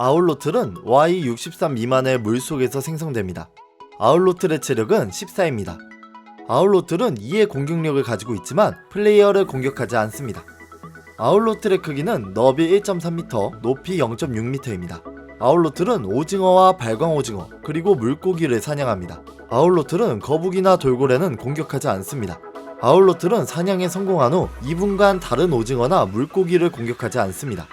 아울로틀은 Y63 미만의 물속에서 생성됩니다. 아울로틀의 체력은 14입니다. 아울로틀은 2의 공격력을 가지고 있지만 플레이어를 공격하지 않습니다. 아울로틀의 크기는 너비 1.3m, 높이 0.6m입니다. 아울로틀은 오징어와 발광 오징어, 그리고 물고기를 사냥합니다. 아울로틀은 거북이나 돌고래는 공격하지 않습니다. 아울로틀은 사냥에 성공한 후 2분간 다른 오징어나 물고기를 공격하지 않습니다.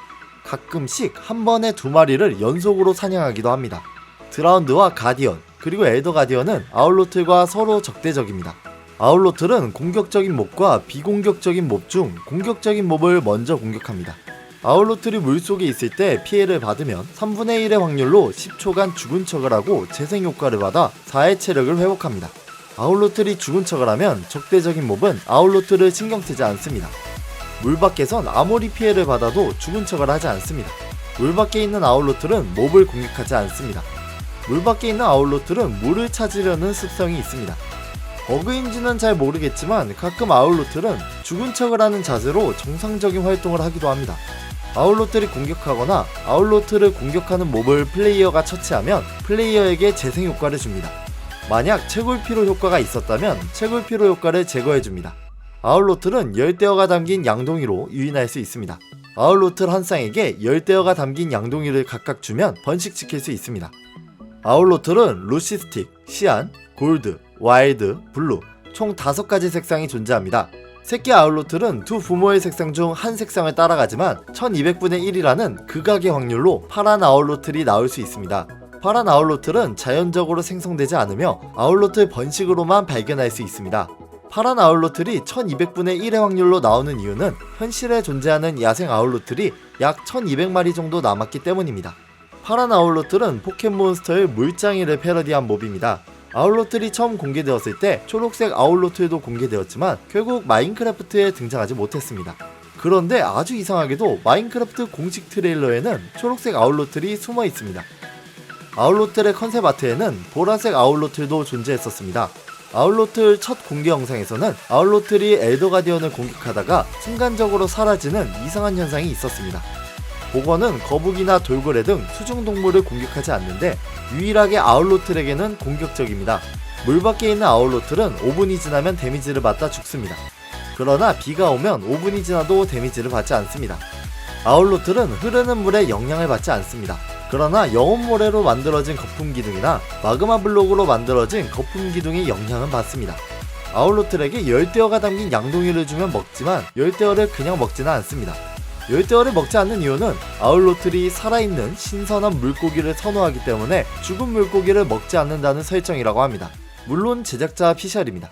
가끔씩 한 번에 두 마리를 연속으로 사냥하기도 합니다. 드라운드와 가디언, 그리고 엘더 가디언은 아울로틀과 서로 적대적입니다. 아울로틀은 공격적인 몹과 비공격적인 몹 중 공격적인 몹을 먼저 공격합니다. 아울로틀이 물속에 있을 때 피해를 받으면 3분의 1의 확률로 10초간 죽은 척을 하고 재생 효과를 받아 4의 체력을 회복합니다. 아울로틀이 죽은 척을 하면 적대적인 몹은 아울로틀을 신경 쓰지 않습니다. 물 밖에선 아무리 피해를 받아도 죽은 척을 하지 않습니다. 물 밖에 있는 아울로틀은 몹을 공격하지 않습니다. 물 밖에 있는 아울로틀은 물을 찾으려는 습성이 있습니다. 버그인지는 잘 모르겠지만 가끔 아울로틀은 죽은 척을 하는 자세로 정상적인 활동을 하기도 합니다. 아울로틀이 공격하거나 아울로틀을 공격하는 몹을 플레이어가 처치하면 플레이어에게 재생 효과를 줍니다. 만약 채굴 피로 효과가 있었다면 채굴 피로 효과를 제거해줍니다. 아울로틀은 열대어가 담긴 양동이로 유인할 수 있습니다. 아울로틀 한 쌍에게 열대어가 담긴 양동이를 각각 주면 번식시킬 수 있습니다. 아울로틀은 루시스틱, 시안, 골드, 와일드, 블루 총 5가지 색상이 존재합니다. 새끼 아울로틀은 두 부모의 색상 중 한 색상을 따라가지만 1200분의 1이라는 극악의 확률로 파란 아울로틀이 나올 수 있습니다. 파란 아울로틀은 자연적으로 생성되지 않으며 아울로틀 번식으로만 발견할 수 있습니다. 파란 아울로틀이 1200분의 1의 확률로 나오는 이유는 현실에 존재하는 야생 아울로틀이 약 1200마리 정도 남았기 때문입니다. 파란 아울로틀은 포켓몬스터의 물장이를 패러디한 몹입니다. 아울로틀이 처음 공개되었을 때 초록색 아울로틀도 공개되었지만 결국 마인크래프트에 등장하지 못했습니다. 그런데 아주 이상하게도 마인크래프트 공식 트레일러에는 초록색 아울로틀이 숨어 있습니다. 아울로틀의 컨셉 아트에는 보라색 아울로틀도 존재했었습니다. 아울로틀 첫 공개 영상에서는 아울로틀이 엘더 가디언을 공격하다가 순간적으로 사라지는 이상한 현상이 있었습니다. 복원은 거북이나 돌고래 등 수중 동물을 공격하지 않는데 유일하게 아울로틀에게는 공격적입니다. 물 밖에 있는 아울로틀은 5분이 지나면 데미지를 받다 죽습니다. 그러나 비가 오면 5분이 지나도 데미지를 받지 않습니다. 아울로틀은 흐르는 물에 영향을 받지 않습니다. 그러나 영혼 모래로 만들어진 거품 기둥이나 마그마 블록으로 만들어진 거품 기둥의 영향은 받습니다. 아울로틀에게 열대어가 담긴 양동이를 주면 먹지만 열대어를 그냥 먹지는 않습니다. 열대어를 먹지 않는 이유는 아울로틀이 살아있는 신선한 물고기를 선호하기 때문에 죽은 물고기를 먹지 않는다는 설정이라고 합니다. 물론 제작자 피셜입니다.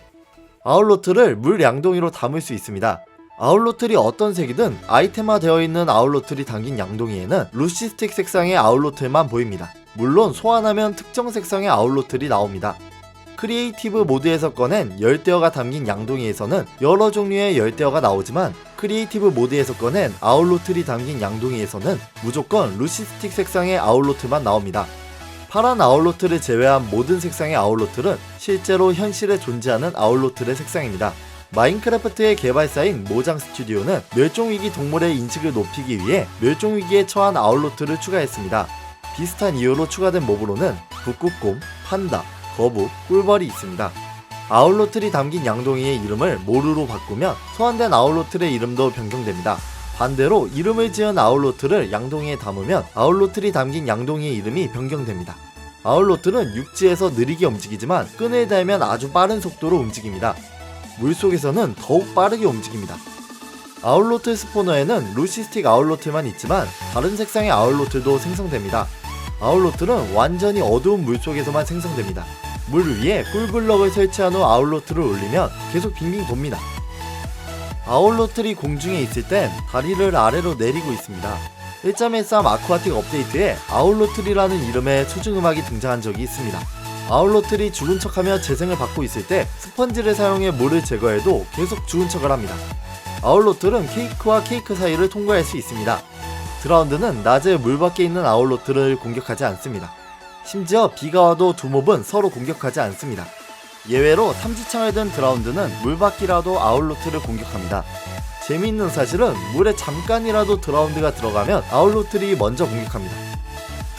아울로틀을 물 양동이로 담을 수 있습니다. 아울로틀이 어떤 색이든 아이템화 되어 있는 아울로틀이 담긴 양동이에는 루시스틱 색상의 아울로틀만 보입니다. 물론 소환하면 특정 색상의 아울로틀이 나옵니다. 크리에이티브 모드에서 꺼낸 열대어가 담긴 양동이에서는 여러 종류의 열대어가 나오지만 크리에이티브 모드에서 꺼낸 아울로틀이 담긴 양동이에서는 무조건 루시스틱 색상의 아울로틀만 나옵니다. 파란 아울로틀을 제외한 모든 색상의 아울로틀은 실제로 현실에 존재하는 아울로틀의 색상입니다. 마인크래프트의 개발사인 모장 스튜디오는 멸종위기 동물의 인식을 높이기 위해 멸종위기에 처한 아울로트를 추가했습니다. 비슷한 이유로 추가된 몹으로는 북극곰, 판다, 거북, 꿀벌이 있습니다. 아울로틀이 담긴 양동이의 이름을 모르로 바꾸면 소환된 아울로틀의 이름도 변경됩니다. 반대로 이름을 지은 아울로틀을 양동이에 담으면 아울로틀이 담긴 양동이의 이름이 변경됩니다. 아울로틀은 육지에서 느리게 움직이지만 끈을 달면 아주 빠른 속도로 움직입니다. 물속에서는 더욱 빠르게 움직입니다. 아울로틀 스포너에는 루시스틱 아울로틀만 있지만 다른 색상의 아울로틀도 생성됩니다. 아울로틀은 완전히 어두운 물속에서만 생성됩니다. 물 위에 꿀블럭을 설치한 후 아울로틀을 올리면 계속 빙빙 돕니다. 아울로틀이 공중에 있을 땐 다리를 아래로 내리고 있습니다. 1.13 아쿠아틱 업데이트에 아울로틀이라는 이름의 수중음악이 등장한 적이 있습니다. 아울로틀이 죽은 척하며 재생을 받고 있을 때 스펀지를 사용해 물을 제거해도 계속 죽은 척을 합니다. 아울로틀은 케이크와 케이크 사이를 통과할 수 있습니다. 드라운드는 낮에 물 밖에 있는 아울로틀을 공격하지 않습니다. 심지어 비가 와도 두 몹은 서로 공격하지 않습니다. 예외로 탐지창을 든 드라운드는 물 밖이라도 아울로틀을 공격합니다. 재미있는 사실은 물에 잠깐이라도 드라운드가 들어가면 아울로틀이 먼저 공격합니다.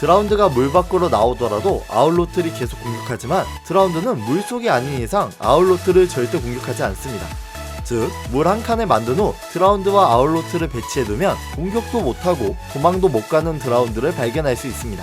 드라운드가 물 밖으로 나오더라도 아울로틀이 계속 공격하지만 드라운드는 물 속이 아닌 이상 아울로틀을 절대 공격하지 않습니다. 즉, 물 한 칸에 만든 후 드라운드와 아울로트를 배치해두면 공격도 못하고 도망도 못 가는 드라운드를 발견할 수 있습니다.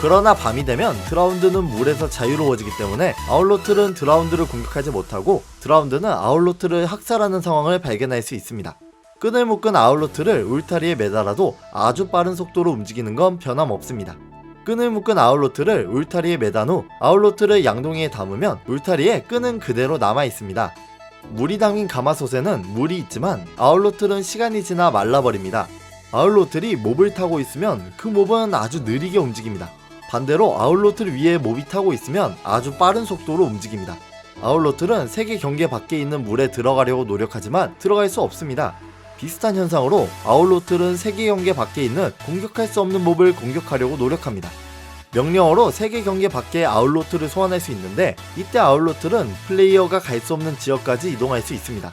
그러나 밤이 되면 드라운드는 물에서 자유로워지기 때문에 아울로트는 드라운드를 공격하지 못하고 드라운드는 아울로트를 학살하는 상황을 발견할 수 있습니다. 끈을 묶은 아울로트를 울타리에 매달아도 아주 빠른 속도로 움직이는 건 변함없습니다. 끈을 묶은 아울로트를 울타리에 매단 후 아울로트를 양동이에 담으면 울타리에 끈은 그대로 남아 있습니다. 물이 담긴 가마솥에는 물이 있지만 아울로틀은 시간이 지나 말라버립니다. 아울로틀이 몹을 타고 있으면 그 몹은 아주 느리게 움직입니다. 반대로 아울로틀 위에 몹이 타고 있으면 아주 빠른 속도로 움직입니다. 아울로틀은 세계 경계 밖에 있는 물에 들어가려고 노력하지만 들어갈 수 없습니다. 비슷한 현상으로 아울로틀은 세계 경계 밖에 있는 공격할 수 없는 몹을 공격하려고 노력합니다. 명령어로 세계 경계 밖에 아울로트를 소환할 수 있는데 이때 아울로틀은 플레이어가 갈 수 없는 지역까지 이동할 수 있습니다.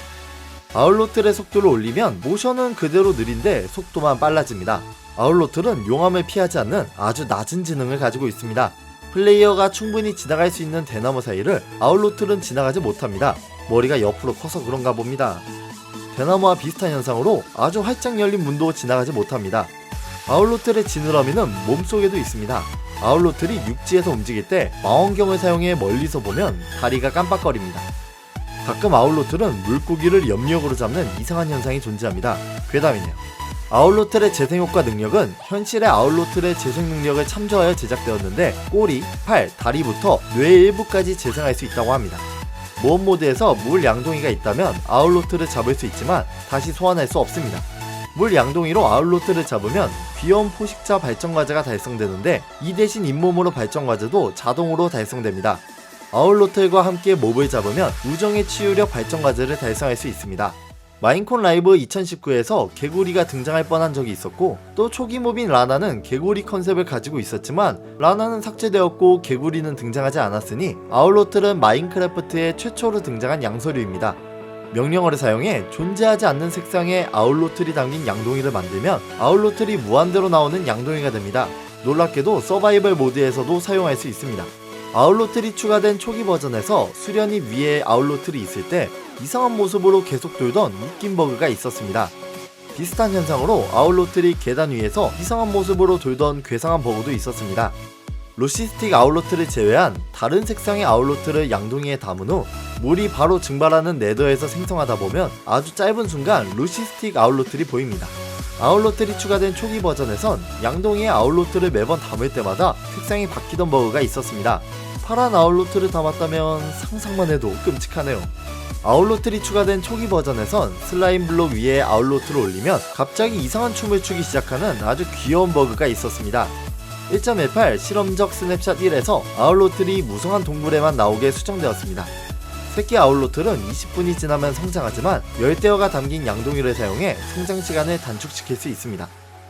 아울로틀의 속도를 올리면 모션은 그대로 느린데 속도만 빨라집니다. 아울로틀은 용암을 피하지 않는 아주 낮은 지능을 가지고 있습니다. 플레이어가 충분히 지나갈 수 있는 대나무 사이를 아울로틀은 지나가지 못합니다. 머리가 옆으로 커서 그런가 봅니다. 대나무와 비슷한 현상으로 아주 활짝 열린 문도 지나가지 못합니다. 아울로틀의 지느러미는 몸속에도 있습니다. 아울로틀이 육지에서 움직일 때 망원경을 사용해 멀리서 보면 다리가 깜빡거립니다. 가끔 아울로틀은 물고기를 염력으로 잡는 이상한 현상이 존재합니다. 괴담이네요. 아울로틀의 재생효과 능력은 현실의 아울로틀의 재생 능력을 참조하여 제작되었는데 꼬리, 팔, 다리부터 뇌의 일부까지 재생할 수 있다고 합니다. 모험 모드에서 물 양동이가 있다면 아울로트를 잡을 수 있지만 다시 소환할 수 없습니다. 물 양동이로 아울로트를 잡으면 귀여운 포식자 발전 과제가 달성되는데 이 대신 잇몸으로 발전 과제도 자동으로 달성됩니다. 아울로틀과 함께 몹을 잡으면 우정의 치유력 발전 과제를 달성할 수 있습니다. 마인콘 라이브 2019에서 개구리가 등장할 뻔한 적이 있었고 또 초기 몹인 라나는 개구리 컨셉을 가지고 있었지만 라나는 삭제되었고 개구리는 등장하지 않았으니 아울로틀은 마인크래프트의 최초로 등장한 양서류입니다. 명령어를 사용해 존재하지 않는 색상의 아울로틀이 담긴 양동이를 만들면 아울로틀이 무한대로 나오는 양동이가 됩니다. 놀랍게도 서바이벌 모드에서도 사용할 수 있습니다. 아울로틀이 추가된 초기 버전에서 수련이 위에 아울로틀이 있을 때 이상한 모습으로 계속 돌던 웃긴 버그가 있었습니다. 비슷한 현상으로 아울로틀이 계단 위에서 이상한 모습으로 돌던 괴상한 버그도 있었습니다. 로시스틱 아울로트를 제외한 다른 색상의 아울로트를 양동이에 담은 후 물이 바로 증발하는 네더에서 생성하다 보면 아주 짧은 순간 로시스틱 아울로트를 보입니다. 아울로틀이 추가된 초기 버전에선 양동이의 아울로트를 매번 담을 때마다 색상이 바뀌던 버그가 있었습니다. 파란 아울로트를 담았다면 상상만 해도 끔찍하네요. 아울로틀이 추가된 초기 버전에선 슬라임 블록 위에 아울로트를 올리면 갑자기 이상한 춤을 추기 시작하는 아주 귀여운 버그가 있었습니다. 1.18 실험적 스냅샷 1에서 아울로틀이 무성한 동굴에만 나오게 수정되었습니다. 새끼 아울로틀은 20분이 지나면 성장하지만 열대어가 담긴 양동이를 사용해 성장 시간을 단축시킬 수 있습니다.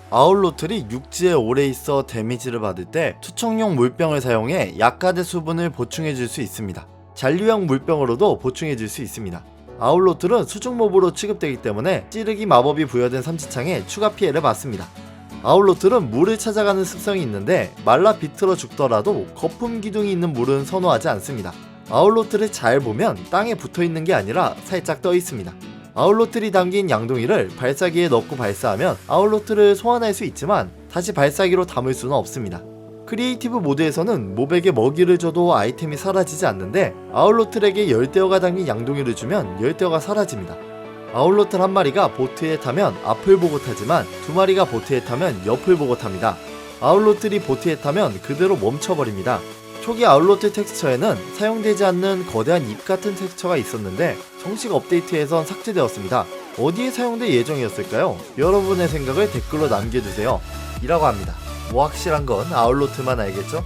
아울로틀이 육지에 오래 있어 데미지를 받을 때 투척용 물병을 사용해 약가대 수분을 보충해 줄 수 있습니다. 잔류형 물병으로도 보충해 줄 수 있습니다. 아울로틀은 수중몹으로 취급되기 때문에 찌르기 마법이 부여된 삼지창에 추가 피해를 받습니다. 아울로틀은 물을 찾아가는 습성이 있는데 말라 비틀어 죽더라도 거품 기둥이 있는 물은 선호하지 않습니다. 아울로틀을 잘 보면 땅에 붙어 있는 게 아니라 살짝 떠 있습니다. 아울로틀이 담긴 양동이를 발사기에 넣고 발사하면 아울로틀을 소환할 수 있지만 다시 발사기로 담을 수는 없습니다. 크리에이티브 모드에서는 몹에게 먹이를 줘도 아이템이 사라지지 않는데 아울로틀에게 열대어가 담긴 양동이를 주면 열대어가 사라집니다. 아울로틀 한 마리가 보트에 타면 앞을 보고 타지만 두 마리가 보트에 타면 옆을 보고 탑니다. 아울로틀이 보트에 타면 그대로 멈춰버립니다. 초기 아울로트 텍스처에는 사용되지 않는 거대한 입 같은 텍스처가 있었는데 정식 업데이트에선 삭제되었습니다. 어디에 사용될 예정이었을까요? 여러분의 생각을 댓글로 남겨주세요. 이라고 합니다. 뭐 확실한 건 아울로트만 알겠죠?